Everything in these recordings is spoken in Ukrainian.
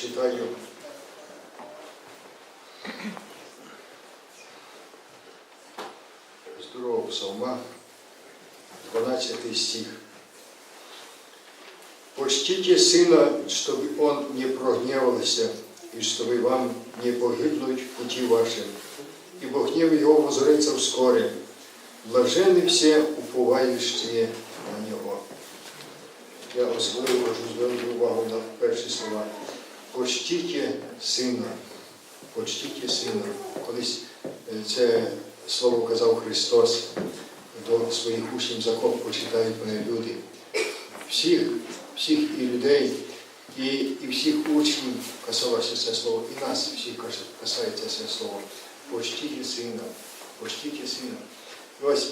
прочитаю. З другого псалма, 12 стих. Почтите сына, чтобы он не прогневался, и чтобы вам не погибнуть в пути вашем, ибо гнев его возрится вскоре. Блаженны все, уповающие на нього. Я особливо хочу звернути увагу на перші слова. Почтіть сина. Почтіть сина. Колись е, це слово казав Христос до своїх учнів закон почитають мене люди. Всіх, всіх і людей, і, і всіх учнів касалося це слово, і нас всіх касається це слово. Почтіть сина, почтіть сина. І ось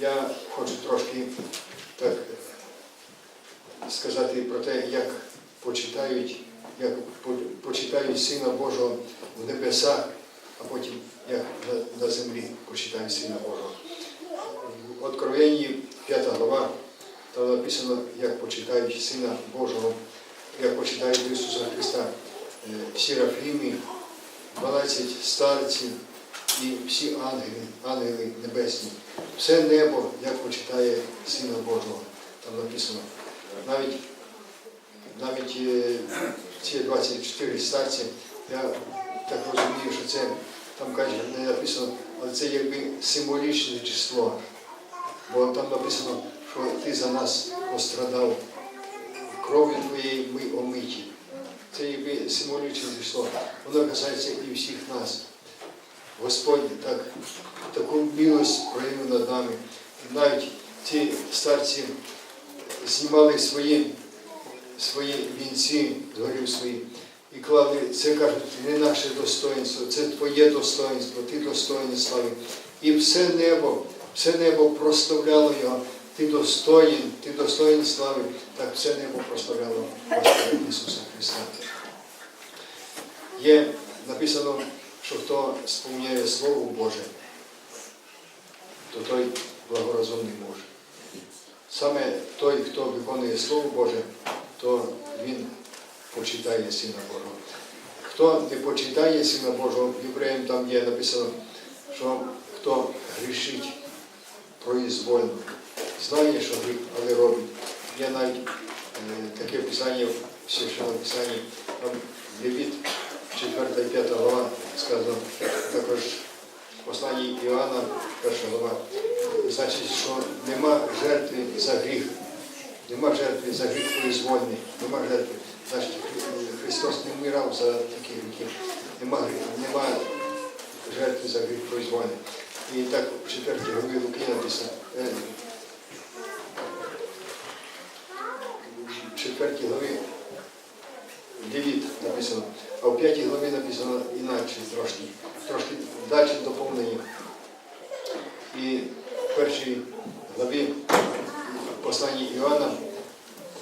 я хочу трошки так сказати про те, як почитають, як по- почитають Сина Божого в небесах, а потім як на, на землі почитають Сина Божого. В Откровенні 5 глава, там написано, як почитають Сина Божого, як почитають Ісуса Христа е, Серафімі, 12 старців і всі ангели, ангели небесні. Все небо, як почитає Сина Божого. Там написано. Навіть, навіть е, ці 24 старці, я так розумію, що це там каже, не написано, але це якби символічне число. Бо там написано, що ти за нас пострадав, кров'ю твоєї ми омиті. Це якби символічне число. Воно касається і всіх нас. Господь так, таку милость проявив над нами. Навіть ці старці знімали свої, свої вінці, з горів свої, і клали, це кажуть, не наше достоинство, це твоє достоинство, ти достойний слави. І все небо, все небо прославляло його. Ти достоїн, ти достоїн слави, так все небо прославляло Господа Ісуса Христа. Є написано, що хто сповняє Слово Боже, то той благорозумний може. Саме той, хто виконує Слово Боже, то він почитає Сина Божого. Хто не почитає Сина Божого, євреям там є написано, що хто грішить произвольно, знає, що гріх, але робить. Є навіть е, таке писання в священному писанні, там Левіт, 4 і 5 глава сказано, також в посланні Іоанна, перша глава, значить, що нема жертви за гріх. Нема жертви за гріх произвольний, нема жертви. Значить, Христос не вмирав за такі гріхи. Нема, нема жертви за гріх произвольний. І так в 4 главі Луки написано. е, В 4 главі Левіт написано, а в 5 главі написано інакше трошки, трошки далі доповнення. І в першій главі посланні Іоанна,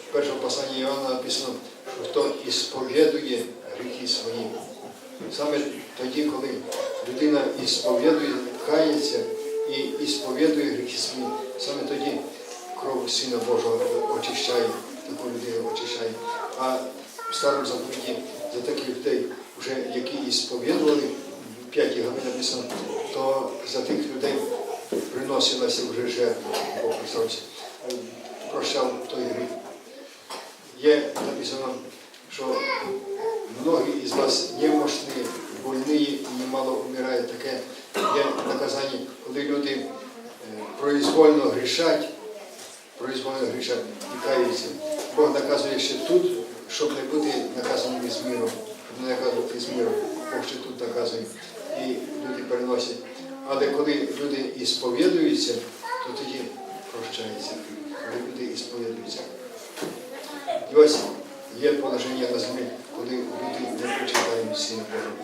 в першому посланні Іоанна написано, що хто ісповідує гріхи свої. Саме тоді, коли людина ісповідує, кається і ісповідує гріхи свої, саме тоді кров Сина Божого очищає, таку людину очищає. А в старому заповіті за таких людей, вже які ісповідували, в п'ятій главі написано, то за тих людей приносилася вже жертва, Бог прощався, прощав той гріх. Є написано, що многі із вас немощні, больні і немало вмирають. Таке є наказання, коли люди е, произвольно грішать, произвольно грішать і каються. Бог наказує ще тут, щоб не бути наказаними з миром, щоб не наказувати з миром. Бог ще тут наказує. І люди переносять. Але коли люди і сповідуються, то тоді прощається. Люди ісповідуються. І ось є положення на землі, коли люди не почитають Сина Божого.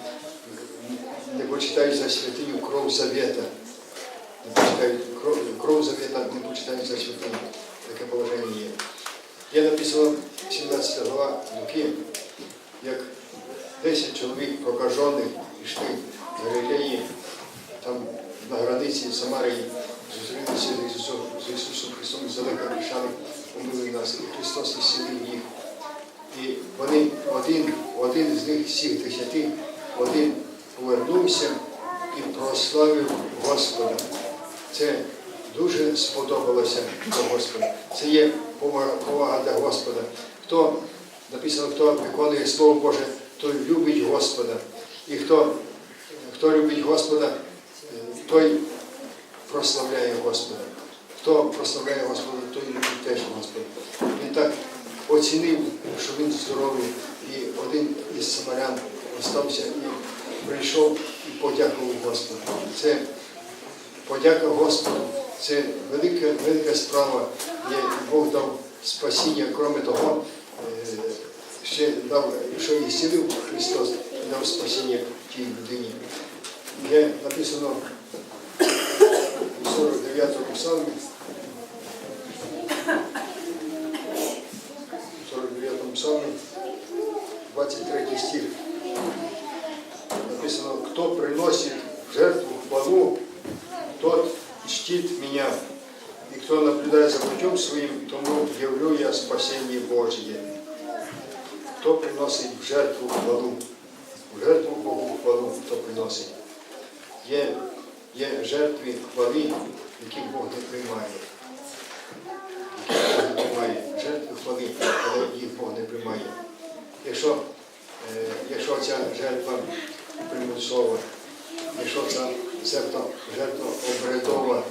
Не почитають за святиню кров завета. Не почитають кров, кров завета, не почитають за святиню. Таке положення є. Є написано 17 глава Луки, як 10 чоловік прокажених йшли з Галілеї, там на границі Самарії зустрілися з Ісусом, з Ісусом Христом і здалека кричали, помилуй нас, і Христос ісцілив їх. І вони один, один з них всіх десяти, один повернувся і прославив Господа. Це дуже сподобалося до Господа. Це є повага, до Господа. Хто написано, хто виконує Слово Боже, той любить Господа. І хто, хто любить Господа, той прославляє Господа. Хто прославляє Господа, той любить теж Господа. Він так оцінив, що він здоровий, і один із самарян остався і прийшов і подякував Господу. Це подяка Господу, це велика, велика справа. Є, Бог дав спасіння, крім того, е, ще дав, що і зцілив Христос, дав спасіння тій людині. Є написано у 49-му псалмі, 49-му псалмі, 23 стих. Написано, кто приносит в жертву хвалу, тот чтит меня. И кто наблюдает за тому явлю я спасение Божье. Кто приносит в жертву хвалу, в жертву Богу хвалу, хто приносить. Є, є жертви хвали, які Бог не приймає. Які Бог не приймає. Жертви хвали, але їх Бог не приймає. Якщо, е, якщо ця жертва примусова, якщо ця жертва, жертва обрядова,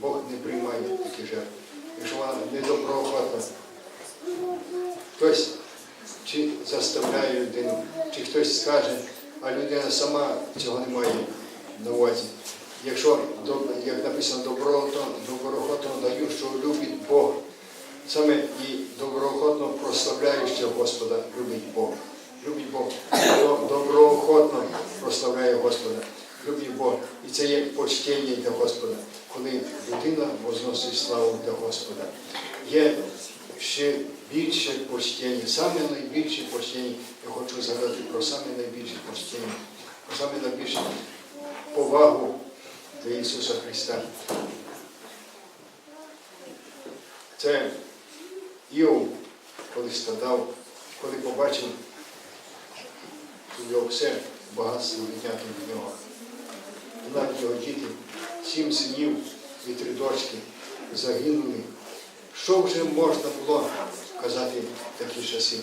Бог не приймає такі жертви. Якщо вона недоброохотна, хтось чи заставляє людину, чи хтось скаже, а людина сама цього не має на увазі. Якщо, як написано, доброохотно, доброохотно даю, що любить Бог, саме і доброохотно прославляючи Господа, любить Бог. Любить Бог. Доброохотно прославляє Господа, любить Бог. І це є почтення для Господа, коли людина возносить славу для Господа. Є ще більше почтення, саме найбільше почтення. Я хочу згадати про саме найбільше почтення, про саме найбільше повагу до Ісуса Христа. Це Іов, коли страдав, коли побачив, його все багатство віднято від нього. І його діти, сім синів і три дочки загинули. Що вже можна було казати в такі часи?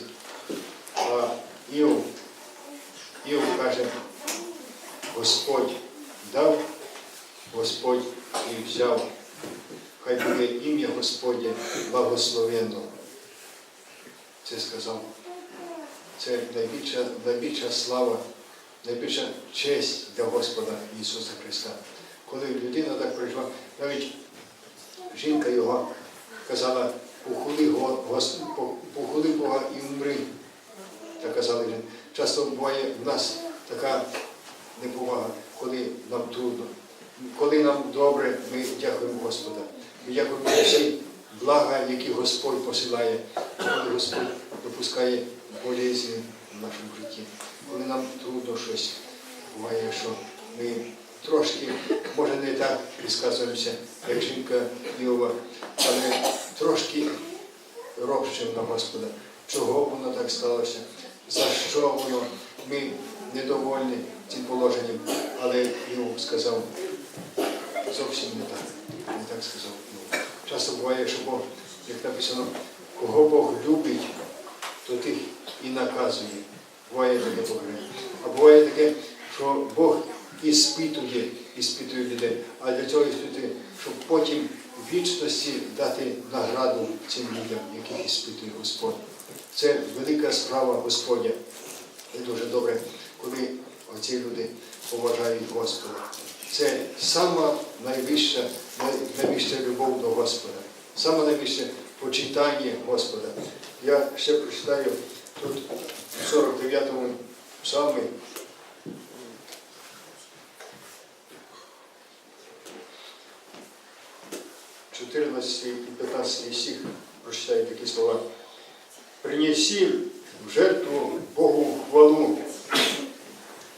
А Іов, Іов каже, Господь дав, Господь і взяв. Хай буде ім'я Господнє благословенно. Це сказав. Це найбільша, найбільша слава, найбільша честь для Господа Ісуса Христа. Коли людина так прийшла, навіть жінка його казала, похули, Бога і умри. Так казали. Часто буває в нас така неповага, коли нам трудно. Коли нам добре, ми дякуємо Господа. Ми дякуємо за всі блага, які Господь посилає, коли Господь допускає болезні в нашому житті. Коли нам трудно щось, буває, що ми трошки, може не так висказуємося, як жінка Іова, але трошки ропщимо на Господа. Чого воно так сталося? За що воно? Ми недовольні цим положенням, але Іов сказав, зовсім не так. Не так сказав. Часто буває, що Бог, як написано, кого Бог любить, то тих і наказує. Буває таке покарання. А буває таке, що Бог іспитує, іспитує людей. А для цього іспитує, щоб потім в вічності дати награду цим людям, яких іспитує Господь. Це велика справа Господня. І дуже добре, коли оці люди поважають Господа. Це сама найвища, найвища любов до Господа, саме найбільше почитання Господа. Я ще прочитаю тут 49-му псалмі. Чотирнадцятий і 15 стих прочитаю такі слова. Принеси в жертву Богу хвалу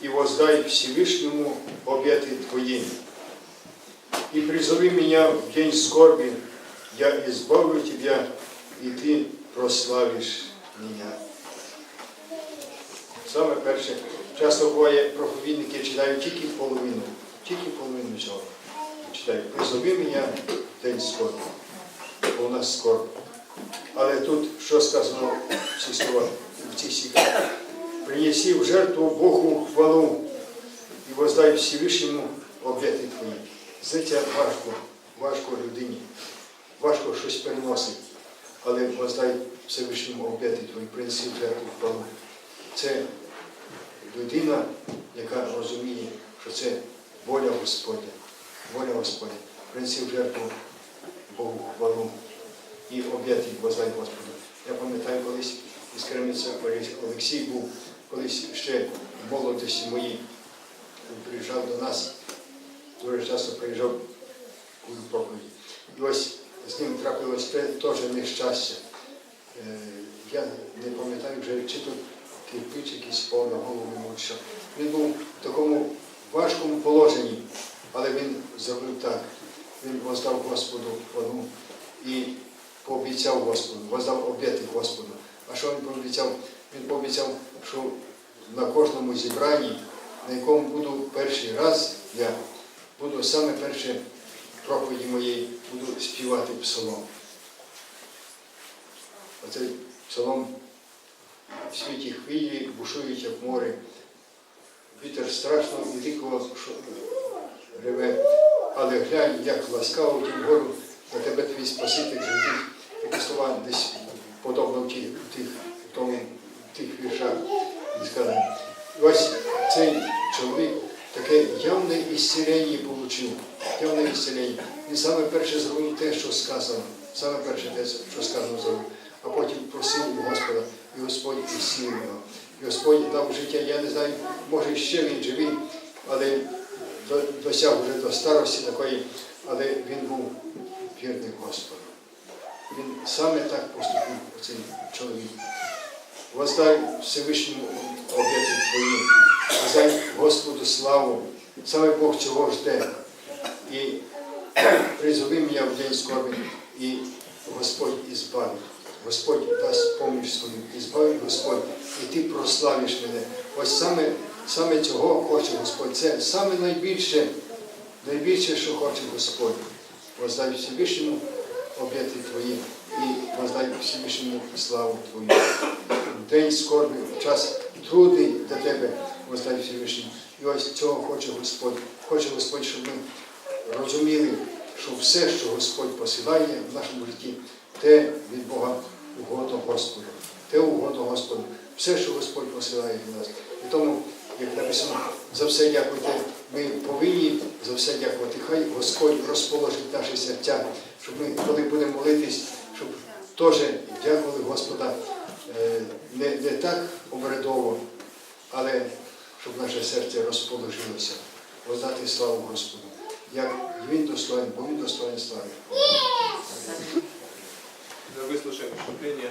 и воздай Всевышнему обеты Твои. И призови меня в день скорби, я избавлю Тебя, и Ты прославишь меня. саме перше, часто буває, проповідники читають тільки половину, тільки половину цього. Читають, призови мене день скорби, бо у нас скорб. Але тут що сказано в цих словах, в цих стихах? Принеси в жертву Богу хвалу і воздай Всевишньому об'яти твої. Це важко, важко людині, важко щось переносить, але воздай Всевишньому об'яти твої, принеси в жертву хвалу. Це людина, яка розуміє, що це воля Господня, воля Господня. Принеси в жертву Богу хвалу і об'яти воздай Господу. Я пам'ятаю колись із Кремниця Олексій був колись ще в молодості моїй, він приїжджав до нас, дуже часто приїжджав у проповіді. І ось з ним трапилось теж нещастя. Е, Я не пам'ятаю вже, чи тут кирпич якийсь впав на голову, мабуть. Він був в такому важкому положенні, але він зробив так. Він воздав Господу хвалу і пообіцяв Господу, воздав обіти Господу. А що він пообіцяв? Він пообіцяв, що на кожному зібранні, на якому буду перший раз, я буду саме перше проповіді моєї, буду співати псалом. Оцей псалом в світі хвилі бушують, як море. Вітер страшно і дико реве, але глянь, як ласкаво тім гору на тебе твій Спаситель живий. Такі слова десь подобно в тих, в тих, в тому, в тих віршах. І ось цей чоловік таке явне ісцілення отримав. Явне ісцілення. Він саме перше зробив те, що сказано. Саме перше те, що сказано зробив. А потім просив Господа, і Господь ісцілив його. І Господь дав життя, я не знаю, може ще він живий, але до- досяг вже до старості такої, але він був вірний Господу. Він саме так поступив, цей чоловік. Воздай Всевишньому об'яті Твої, воздай Господу славу, саме Бог цього жде. І призови мене в день скорби, і Господь ізбавить. Господь дасть поміч свою, і збавить Господь, і ти прославиш мене. Ось саме, саме цього хоче Господь. Це саме найбільше, найбільше, що хоче Господь. Воздай Всевишньому об'яти Твої і воздай Всевишньому славу Твою. День скорби, час трудний для тебе, воздай Всевишньому. І ось цього хоче Господь. Хоче Господь, щоб ми розуміли, що все, що Господь посилає в нашому житті, те від Бога угодно Господу. Те угодно Господу. Все, що Господь посилає для нас. І тому, як написано, за все дякуйте. Ми повинні за все дякувати. Хай Господь розположить наші серця, щоб ми, коли будемо молитись, щоб теж дякували Господа е, не, не так обрядово, але щоб наше серце розположилося, воздати славу Господу. Як він достоин, бо він достоин слави. Выслушаем выступление